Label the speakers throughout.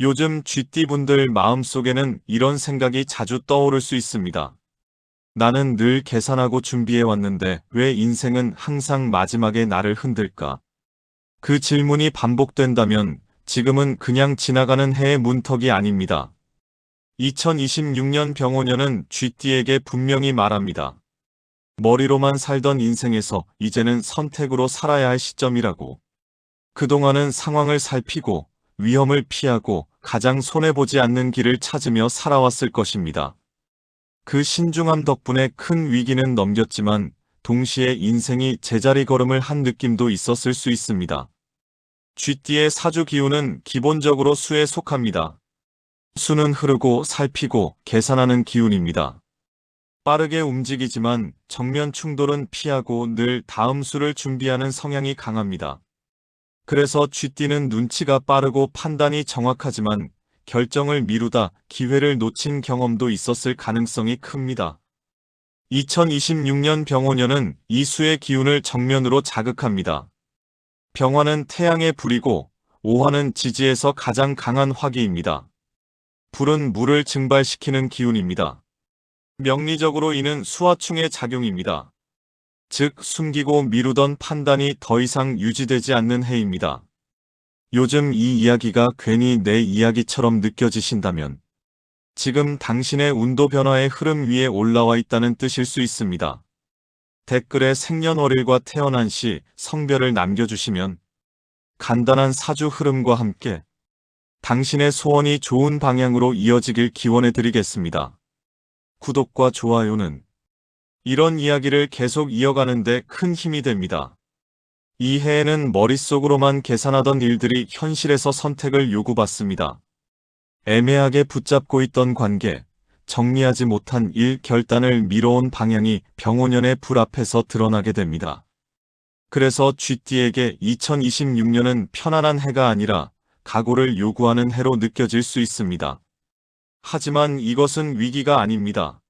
Speaker 1: 요즘 쥐띠분들 마음속에는 이런 생각이 자주 떠오를 수 있습니다. 나는 늘 계산하고 준비해 왔는데 왜 인생은 항상 마지막에 나를 흔들까? 그 질문이 반복된다면 지금은 그냥 지나가는 해의 문턱이 아닙니다. 2026년 병원녀는 쥐띠에게 분명히 말합니다. 머리로만 살던 인생에서 이제는 선택으로 살아야 할 시점이라고. 그동안은 상황을 살피고 위험을 피하고 가장 손해보지 않는 길을 찾으며 살아왔을 것입니다. 그 신중함 덕분에 큰 위기는 넘겼지만 동시에 인생이 제자리 걸음을 한 느낌도 있었을 수 있습니다. 쥐띠의 사주 기운은 기본적으로 수에 속합니다. 수는 흐르고 살피고 계산하는 기운입니다. 빠르게 움직이지만 정면 충돌은 피하고 늘 다음 수를 준비하는 성향이 강합니다. 그래서 쥐띠는 눈치가 빠르고 판단이 정확하지만 결정을 미루다 기회를 놓친 경험도 있었을 가능성이 큽니다. 2026년 병원년은 이 수의 기운을 정면으로 자극합니다. 병화는 태양의 불이고 오화는 지지에서 가장 강한 화기입니다. 불은 물을 증발시키는 기운입니다. 명리적으로 이는 수화충의 작용입니다. 즉 숨기고 미루던 판단이 더 이상 유지되지 않는 해입니다. 요즘 이 이야기가 괜히 내 이야기처럼 느껴지신다면 지금 당신의 운도 변화의 흐름 위에 올라와 있다는 뜻일 수 있습니다. 댓글에 생년월일과 태어난 시 성별을 남겨주시면 간단한 사주 흐름과 함께 당신의 소원이 좋은 방향으로 이어지길 기원해 드리겠습니다. 구독과 좋아요는 이런 이야기를 계속 이어가는데 큰 힘이 됩니다. 이 해에는 머릿속으로만 계산하던 일들이 현실에서 선택을 요구받습니다. 애매하게 붙잡고 있던 관계, 정리하지 못한 일 결단을 미뤄온 방향이 병원연의 불 앞에서 드러나게 됩니다. 그래서 쥐띠에게 2026년은 편안한 해가 아니라 각오를 요구하는 해로 느껴질 수 있습니다. 하지만 이것은 위기가 아닙니다.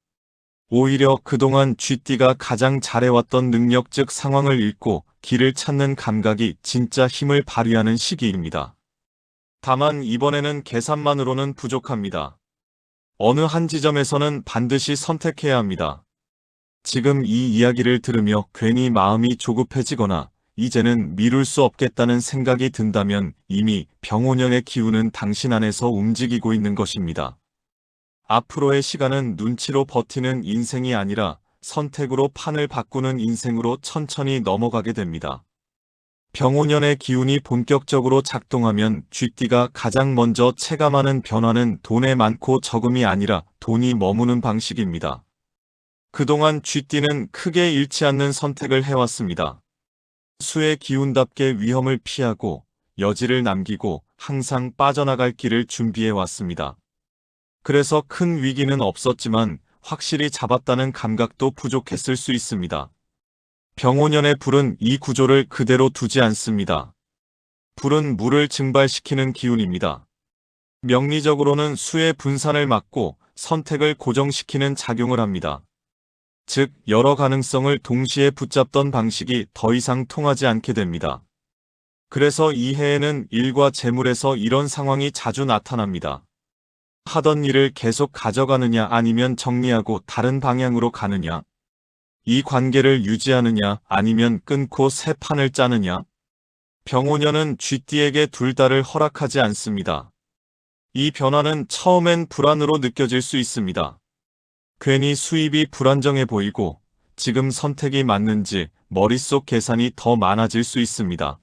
Speaker 1: 오히려 그동안 쥐띠가 가장 잘해왔던 능력 즉 상황을 읽고 길을 찾는 감각이 진짜 힘을 발휘하는 시기입니다. 다만 이번에는 계산만으로는 부족합니다. 어느 한 지점에서는 반드시 선택해야 합니다. 지금 이 이야기를 들으며 괜히 마음이 조급해지거나 이제는 미룰 수 없겠다는 생각이 든다면 이미 병원형의 기운은 당신 안에서 움직이고 있는 것입니다. 앞으로의 시간은 눈치로 버티는 인생이 아니라 선택으로 판을 바꾸는 인생으로 천천히 넘어가게 됩니다. 병오년의 기운이 본격적으로 작동하면 쥐띠가 가장 먼저 체감하는 변화는 돈의 많고 적음이 아니라 돈이 머무는 방식입니다. 그동안 쥐띠는 크게 잃지 않는 선택을 해왔습니다. 수의 기운답게 위험을 피하고 여지를 남기고 항상 빠져나갈 길을 준비해왔습니다. 그래서 큰 위기는 없었지만 확실히 잡았다는 감각도 부족했을 수 있습니다. 병오년의 불은 이 구조를 그대로 두지 않습니다. 불은 물을 증발시키는 기운입니다. 명리적으로는 수의 분산을 막고 선택을 고정시키는 작용을 합니다. 즉, 여러 가능성을 동시에 붙잡던 방식이 더 이상 통하지 않게 됩니다. 그래서 이 해에는 일과 재물에서 이런 상황이 자주 나타납니다. 하던 일을 계속 가져가느냐 아니면 정리하고 다른 방향으로 가느냐. 이 관계를 유지하느냐 아니면 끊고 새 판을 짜느냐. 병오년은 쥐띠에게 둘 다를 허락하지 않습니다. 이 변화는 처음엔 불안으로 느껴질 수 있습니다. 괜히 수입이 불안정해 보이고 지금 선택이 맞는지 머릿속 계산이 더 많아질 수 있습니다.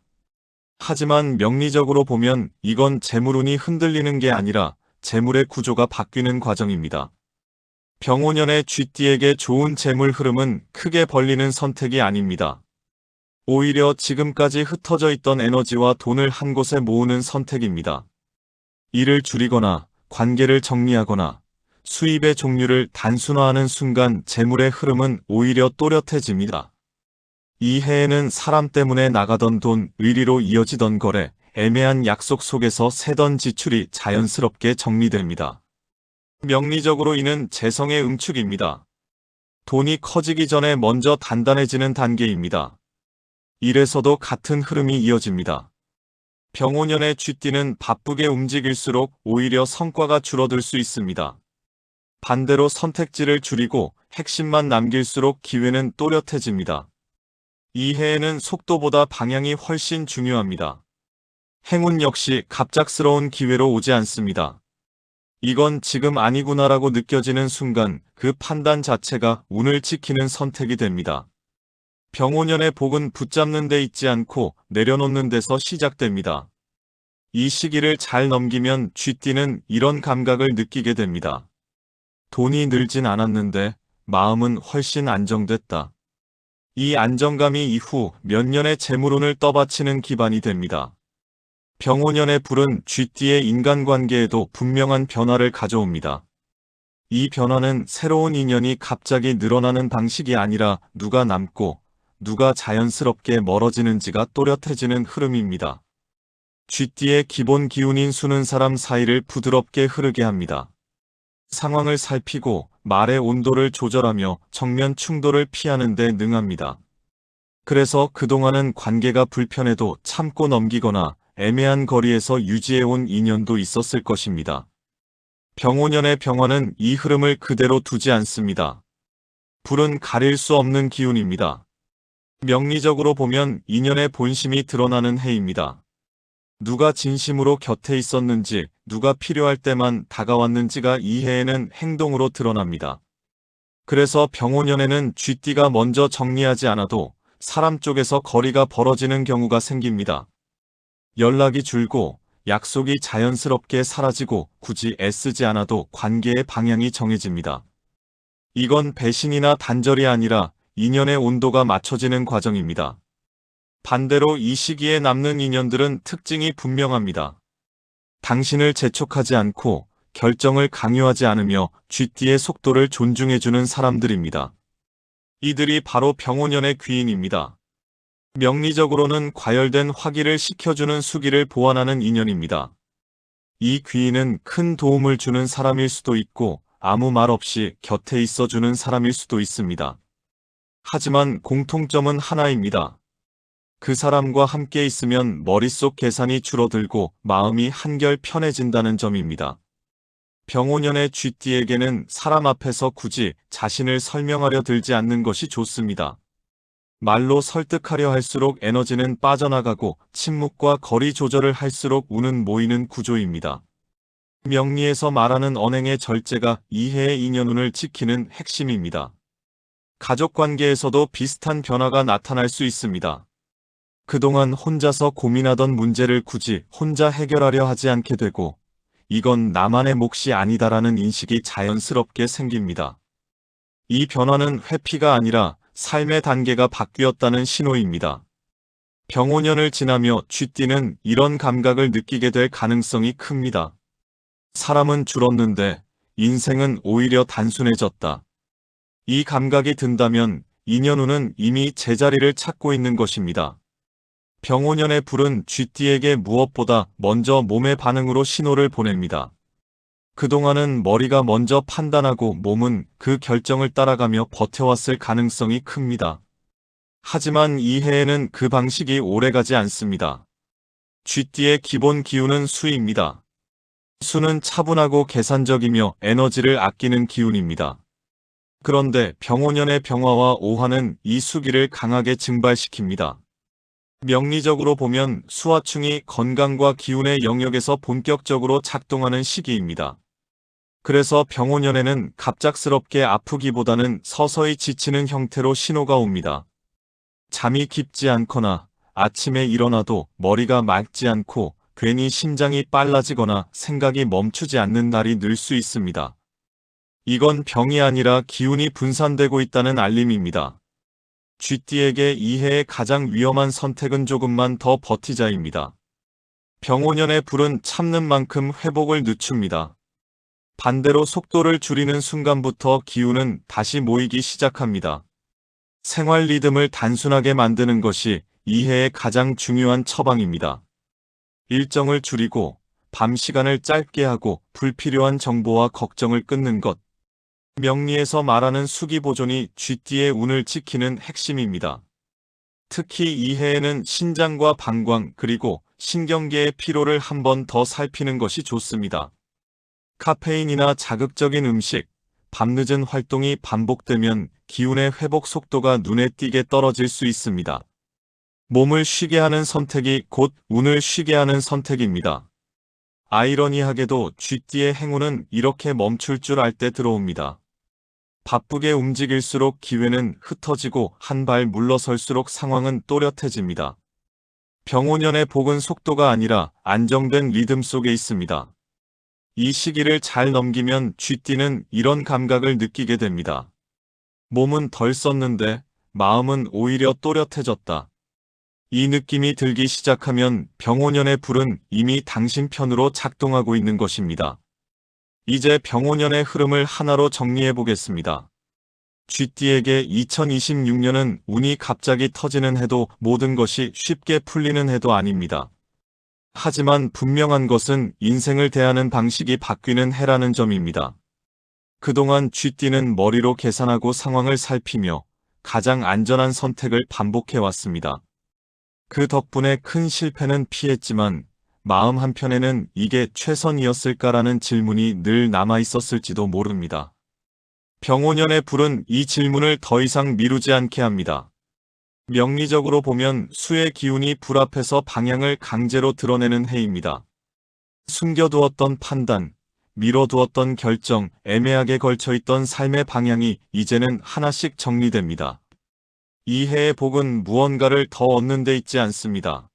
Speaker 1: 하지만 명리적으로 보면 이건 재물운이 흔들리는 게 아니라 재물의 구조가 바뀌는 과정입니다. 병오년의 쥐띠에게 좋은 재물 흐름은 크게 벌리는 선택이 아닙니다. 오히려 지금까지 흩어져 있던 에너지와 돈을 한 곳에 모으는 선택입니다. 일을 줄이거나 관계를 정리하거나 수입의 종류를 단순화하는 순간 재물의 흐름은 오히려 또렷해집니다. 이 해에는 사람 때문에 나가던 돈, 의리로 이어지던 거래, 애매한 약속 속에서 새던 지출이 자연스럽게 정리됩니다. 명리적으로 이는 재성의 응축입니다. 돈이 커지기 전에 먼저 단단해지는 단계입니다. 일에서도 같은 흐름이 이어집니다. 병오년의 쥐띠는 바쁘게 움직일수록 오히려 성과가 줄어들 수 있습니다. 반대로 선택지를 줄이고 핵심만 남길수록 기회는 또렷해집니다. 이 해에는 속도보다 방향이 훨씬 중요합니다. 행운 역시 갑작스러운 기회로 오지 않습니다. 이건 지금 아니구나라고 느껴지는 순간 그 판단 자체가 운을 지키는 선택이 됩니다. 병오년의 복은 붙잡는 데 있지 않고 내려놓는 데서 시작됩니다. 이 시기를 잘 넘기면 쥐띠는 이런 감각을 느끼게 됩니다. 돈이 늘진 않았는데 마음은 훨씬 안정됐다. 이 안정감이 이후 몇 년의 재물운을 떠받치는 기반이 됩니다. 병오년의 불은 쥐띠의 인간관계에도 분명한 변화를 가져옵니다. 이 변화는 새로운 인연이 갑자기 늘어나는 방식이 아니라 누가 남고 누가 자연스럽게 멀어지는지가 또렷해지는 흐름입니다. 쥐띠의 기본 기운인 수는 사람 사이를 부드럽게 흐르게 합니다. 상황을 살피고 말의 온도를 조절하며 정면 충돌을 피하는 데 능합니다. 그래서 그동안은 관계가 불편해도 참고 넘기거나 애매한 거리에서 유지해온 인연도 있었을 것입니다. 병오년의 병화는 이 흐름을 그대로 두지 않습니다. 불은 가릴 수 없는 기운입니다. 명리적으로 보면 인연의 본심이 드러나는 해입니다. 누가 진심으로 곁에 있었는지, 누가 필요할 때만 다가왔는지가 이 해에는 행동으로 드러납니다. 그래서 병오년에는 쥐띠가 먼저 정리하지 않아도 사람 쪽에서 거리가 벌어지는 경우가 생깁니다. 연락이 줄고 약속이 자연스럽게 사라지고 굳이 애쓰지 않아도 관계의 방향이 정해집니다. 이건 배신이나 단절이 아니라 인연의 온도가 맞춰지는 과정입니다. 반대로 이 시기에 남는 인연들은 특징이 분명합니다. 당신을 재촉하지 않고 결정을 강요하지 않으며 쥐띠의 속도를 존중해주는 사람들입니다. 이들이 바로 병오년의 귀인입니다. 명리적으로는 과열된 화기를 식혀주는 수기를 보완하는 인연입니다. 이 귀인은 큰 도움을 주는 사람일 수도 있고 아무 말 없이 곁에 있어주는 사람일 수도 있습니다. 하지만 공통점은 하나입니다. 그 사람과 함께 있으면 머릿속 계산이 줄어들고 마음이 한결 편해진다는 점입니다. 병오년의 쥐띠에게는 사람 앞에서 굳이 자신을 설명하려 들지 않는 것이 좋습니다. 말로 설득하려 할수록 에너지는 빠져나가고 침묵과 거리 조절을 할수록 운은 모이는 구조입니다. 명리에서 말하는 언행의 절제가 이해의 인연운을 지키는 핵심입니다. 가족 관계에서도 비슷한 변화가 나타날 수 있습니다. 그동안 혼자서 고민하던 문제를 굳이 혼자 해결하려 하지 않게 되고 이건 나만의 몫이 아니다라는 인식이 자연스럽게 생깁니다. 이 변화는 회피가 아니라 삶의 단계가 바뀌었다는 신호입니다. 병오년을 지나며 쥐띠는 이런 감각을 느끼게 될 가능성이 큽니다. 사람은 줄었는데 인생은 오히려 단순해졌다. 이 감각이 든다면 인연우는 이미 제자리를 찾고 있는 것입니다. 병오년의 불은 쥐띠에게 무엇보다 먼저 몸의 반응으로 신호를 보냅니다. 그동안은 머리가 먼저 판단하고 몸은 그 결정을 따라가며 버텨왔을 가능성이 큽니다. 하지만 이 해에는 그 방식이 오래가지 않습니다. 쥐띠의 기본 기운은 수입니다. 수는 차분하고 계산적이며 에너지를 아끼는 기운입니다. 그런데 병오년의 병화와 오화는 이 수기를 강하게 증발시킵니다. 명리적으로 보면 수화충이 건강과 기운의 영역에서 본격적으로 작동하는 시기입니다. 그래서 병오년에는 갑작스럽게 아프기보다는 서서히 지치는 형태로 신호가 옵니다. 잠이 깊지 않거나 아침에 일어나도 머리가 맑지 않고 괜히 심장이 빨라지거나 생각이 멈추지 않는 날이 늘 수 있습니다. 이건 병이 아니라 기운이 분산되고 있다는 알림입니다. 쥐띠에게 이해의 가장 위험한 선택은 조금만 더 버티자입니다. 병오년의 불은 참는 만큼 회복을 늦춥니다. 반대로 속도를 줄이는 순간부터 기운은 다시 모이기 시작합니다. 생활 리듬을 단순하게 만드는 것이 이해의 가장 중요한 처방입니다. 일정을 줄이고 밤 시간을 짧게 하고 불필요한 정보와 걱정을 끊는 것, 명리에서 말하는 수기 보존이 쥐띠의 운을 지키는 핵심입니다. 특히 이 해에는 신장과 방광 그리고 신경계의 피로를 한 번 더 살피는 것이 좋습니다. 카페인이나 자극적인 음식, 밤늦은 활동이 반복되면 기운의 회복 속도가 눈에 띄게 떨어질 수 있습니다. 몸을 쉬게 하는 선택이 곧 운을 쉬게 하는 선택입니다. 아이러니하게도 쥐띠의 행운은 이렇게 멈출 줄 알 때 들어옵니다. 바쁘게 움직일수록 기회는 흩어지고 한 발 물러설수록 상황은 또렷해집니다. 병오년의 복은 속도가 아니라 안정된 리듬 속에 있습니다. 이 시기를 잘 넘기면 쥐띠는 이런 감각을 느끼게 됩니다. 몸은 덜 썼는데 마음은 오히려 또렷해졌다. 이 느낌이 들기 시작하면 병오년의 불은 이미 당신 편으로 작동하고 있는 것입니다. 이제 병오년의 흐름을 하나로 정리해 보겠습니다. 쥐띠에게 2026년은 운이 갑자기 터지는 해도 모든 것이 쉽게 풀리는 해도 아닙니다. 하지만 분명한 것은 인생을 대하는 방식이 바뀌는 해라는 점입니다. 그동안 쥐띠는 머리로 계산하고 상황을 살피며 가장 안전한 선택을 반복해 왔습니다. 그 덕분에 큰 실패는 피했지만 마음 한편에는 이게 최선이었을까라는 질문이 늘 남아 있었을지도 모릅니다. 병오년의 불은 이 질문을 더 이상 미루지 않게 합니다. 명리적으로 보면 수의 기운이 불 앞에서 방향을 강제로 드러내는 해입니다. 숨겨두었던 판단, 미뤄두었던 결정, 애매하게 걸쳐있던 삶의 방향이 이제는 하나씩 정리됩니다. 이 해의 복은 무언가를 더 얻는 데 있지 않습니다.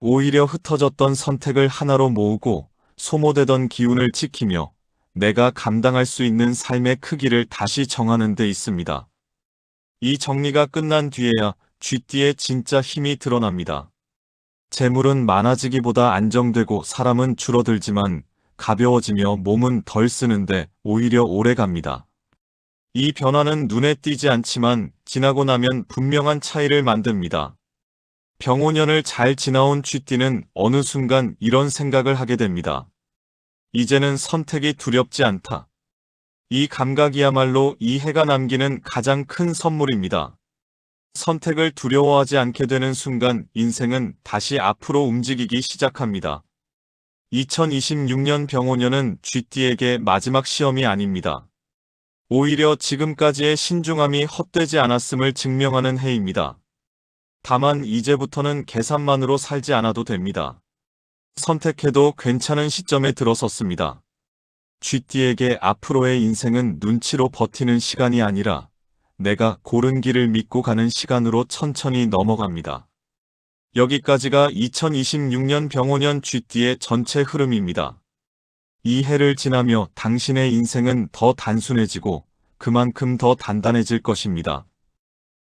Speaker 1: 오히려 흩어졌던 선택을 하나로 모으고 소모되던 기운을 지키며 내가 감당할 수 있는 삶의 크기를 다시 정하는 데 있습니다. 이 정리가 끝난 뒤에야 쥐띠의 진짜 힘이 드러납니다. 재물은 많아지기보다 안정되고 사람은 줄어들지만 가벼워지며 몸은 덜 쓰는데 오히려 오래 갑니다. 이 변화는 눈에 띄지 않지만 지나고 나면 분명한 차이를 만듭니다. 병오년을 잘 지나온 쥐띠는 어느 순간 이런 생각을 하게 됩니다. 이제는 선택이 두렵지 않다. 이 감각이야말로 이 해가 남기는 가장 큰 선물입니다. 선택을 두려워하지 않게 되는 순간 인생은 다시 앞으로 움직이기 시작합니다. 2026년 병오년은 쥐띠에게 마지막 시험이 아닙니다. 오히려 지금까지의 신중함이 헛되지 않았음을 증명하는 해입니다. 다만 이제부터는 계산만으로 살지 않아도 됩니다. 선택해도 괜찮은 시점에 들어섰습니다. 쥐띠에게 앞으로의 인생은 눈치로 버티는 시간이 아니라 내가 고른 길을 믿고 가는 시간으로 천천히 넘어갑니다. 여기까지가 2026년 병오년 쥐띠의 전체 흐름입니다. 이 해를 지나며 당신의 인생은 더 단순해지고 그만큼 더 단단해질 것입니다.